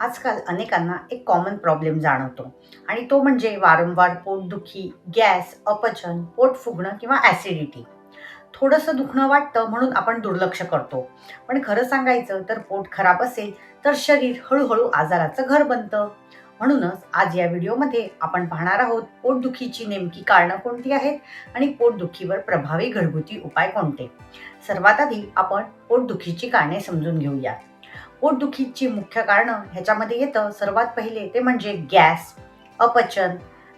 आजकाल अनेकांना एक कॉमन प्रॉब्लेम जाणवतो. आणि तो म्हणजे वारंवार पोटदुखी गॅस अपचन पोट फुगणं किंवा ॲसिडिटी थोडंसं दुखणं वाटतं म्हणून आपण दुर्लक्ष करतो. पण खरं सांगायचं तर पोट खराब असेल तर शरीर हळूहळू आजाराचं घर बनतं. म्हणूनच आज या व्हिडिओमध्ये आपण पाहणार आहोत पोटदुखीची नेमकी कारणं कोणती आहेत आणि पोटदुखीवर प्रभावी घरगुती उपाय कोणते. सर्वात आधी आपण पोटदुखीची कारणे समजून घेऊया पोटदुखीची मुख्य कारणं ह्याच्यामध्ये येतं. सर्वात पहिले ते म्हणजे गॅस अपचन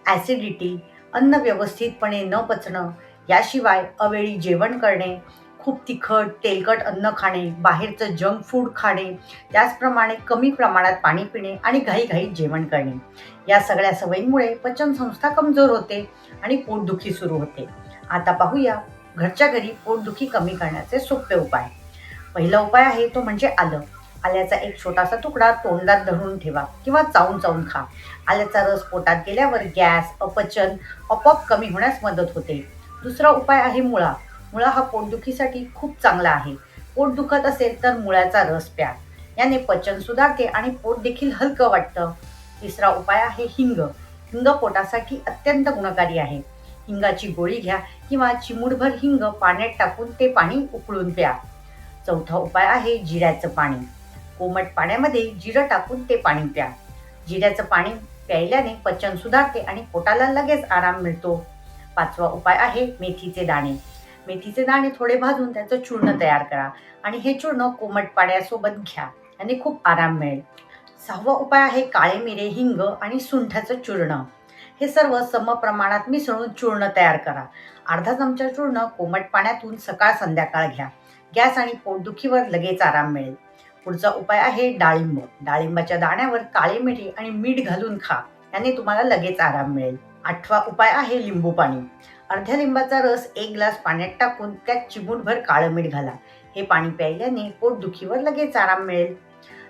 ॲसिडिटी अन्न व्यवस्थितपणे न पचणं याशिवाय अवेळी जेवण करणे खूप तिखट तेलकट अन्न खाणे बाहेरचं जंक फूड खाणे त्याचप्रमाणे कमी प्रमाणात पाणी पिणे आणि घाईघाईत जेवण करणे. या सगळ्या सवयींमुळे पचनसंस्था कमजोर होते आणि पोटदुखी सुरू होते. आता पाहूया घरच्या घरी पोटदुखी कमी करण्याचे सोपे उपाय. पहिला उपाय आहे तो म्हणजे आलं. आल्याचा एक छोटासा तुकडा तोंडात धरून ठेवा किंवा चावून चावून खा. आल्याचा रस पोटात गेल्यावर गॅस अपचन आपोआप कमी होण्यास मदत होते. दुसरा उपाय आहे मुळा. मुळा हा पोटदुखीसाठी खूप चांगला आहे. पोट दुखत असेल तर मुळ्याचा रस प्या. याने पचन सुधारते आणि पोट देखील हलकं वाटतं. तिसरा उपाय आहे हिंग. हिंग पोटासाठी अत्यंत गुणकारी आहे. हिंगाची गोळी घ्या किंवा चिमूटभर हिंग पाण्यात टाकून ते पाणी उकळून प्या. चौथा उपाय आहे जिऱ्याचं पाणी. कोमट पाण्यामध्ये जिरं टाकून ते पाणी प्या. जिऱ्याचं पाणी प्यायल्याने पचन सुधारते आणि पोटाला लगेच आराम मिळतो. पाचवा उपाय आहे मेथीचे दाणे. मेथीचे दाणे थोडे भाजून त्याचं चूर्ण तयार करा आणि हे चूर्ण कोमट पाण्यासोबत घ्या. आणि खूप आराम मिळेल. सहावा उपाय आहे काळे मिरे हिंग आणि सुंठाचं चूर्ण. हे सर्व सम प्रमाणात मिसळून चूर्ण तयार करा. अर्धा चमचा चूर्ण कोमट पाण्यातून सकाळ संध्याकाळ घ्या. गॅस आणि पोटदुखीवर लगेच आराम मिळेल. पुढचा उपाय आहे डाळिंब. डाळिंबाच्या दाण्यावर काळे मिठी आणि मीठ घालून खा याने तुम्हाला लगेच आराम मिळेल. आठवा उपाय आहे लिंबू पाणी. अर्ध्या लिंबाचा रस एक ग्लास पाण्यात टाकून त्यात चिमूटभर काळं मीठ घाला. हे पाणी प्यायल्याने पोटदुखीवर लगेच आराम मिळेल.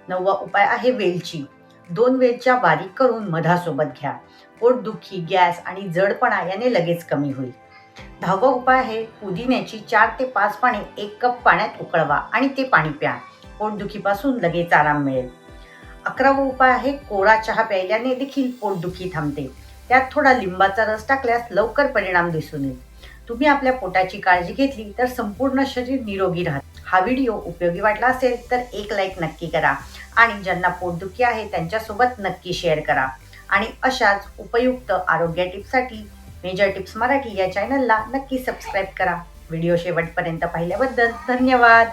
नववा उपाय आहे वेलची. दोन वेलच्या बारीक करून मधासोबत घ्या. पोटदुखी गॅस आणि जडपणा याने लगेच कमी होईल. दहावा उपाय आहे पुदिन्याची चार ते पाच पाने एक कप पाण्यात उकळवा आणि ते पाणी प्या. पोटदुखीपासून लगेच आराम मिळेल. अकरावा उपाय आहे कोरा चहा प्यायल्याने देखील पोटदुखी थांबते. त्यात थोडा लिंबाचा रस टाकल्यास लवकर परिणाम दिसून येईल. तुम्ही आपल्या पोटाची काळजी घेतली तर संपूर्ण शरीर निरोगी राहत. हा व्हिडिओ उपयोगी वाटला असेल तर एक लाईक नक्की करा आणि ज्यांना पोटदुखी आहे त्यांच्यासोबत नक्की शेअर करा. आणि अशाच उपयुक्त आरोग्य टिप्ससाठी मेजर टिप्स मराठी या चॅनलला नक्की सबस्क्राईब करा. व्हिडिओ शेवटपर्यंत पाहिल्याबद्दल धन्यवाद.